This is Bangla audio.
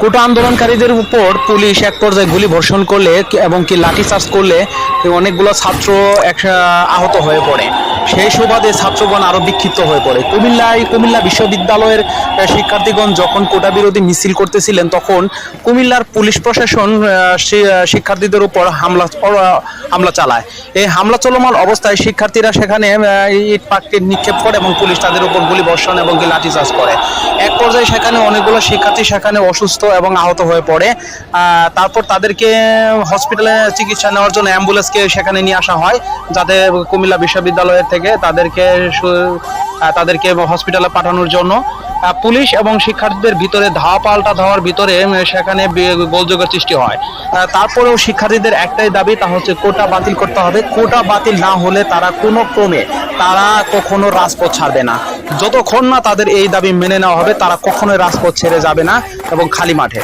কোটা আন্দোলনকারীদের উপর পুলিশ এক পর্যায়ে গুলি বর্ষণ করলে এবং কি লাঠিচার্জ করলে অনেকগুলো ছাত্র এক আহত হয়ে পড়ে। সেই সুবাদে ছাত্রগণ আরও বিক্ষিপ্ত হয়ে পড়ে। কুমিল্লায় কুমিল্লা বিশ্ববিদ্যালয়ের শিক্ষার্থীগণ যখন কোটা বিরোধী মিছিল করতেছিলেন, তখন কুমিল্লার পুলিশ প্রশাসন শিক্ষার্থীদের উপর হামলা হামলা চালায়। এই হামলা চলমান অবস্থায় শিক্ষার্থীরা সেখানে ইট পাটকে নিক্ষেপ করে এবং পুলিশ তাদের উপর গুলি বর্ষণ এবং লাঠিচার্জ করে। এক পর্যায়ে সেখানে অনেকগুলো শিক্ষার্থী সেখানে অসুস্থ এবং আহত হয়ে পড়ে। তারপর তাদেরকে হসপিটালে চিকিৎসা নেওয়ার জন্য অ্যাম্বুলেন্সকে সেখানে নিয়ে আসা হয়, যাতে কুমিল্লা বিশ্ববিদ্যালয়ের থেকে তাদেরকে তাদেরকে হসপিটালে পাঠানোর জন্য। পুলিশ এবং শিক্ষার্থীদের ভিতরে ধাওয়া পাল্টা ধাওয়ার ভিতরে সেখানে গোলযোগের সৃষ্টি হয়। তারপরেও শিক্ষার্থীদের একটাই দাবি, তা হচ্ছে কোটা বাতিল করতে হবে। কোটা বাতিল না হলে তারা কোনো ক্রমে তারা কখনো রাজপথ ছাড়বে না। যতক্ষণ না তাদের এই দাবি মেনে নেওয়া হবে, তারা কখনোই রাজপথ ছেড়ে যাবে না এবং খালি মাঠে।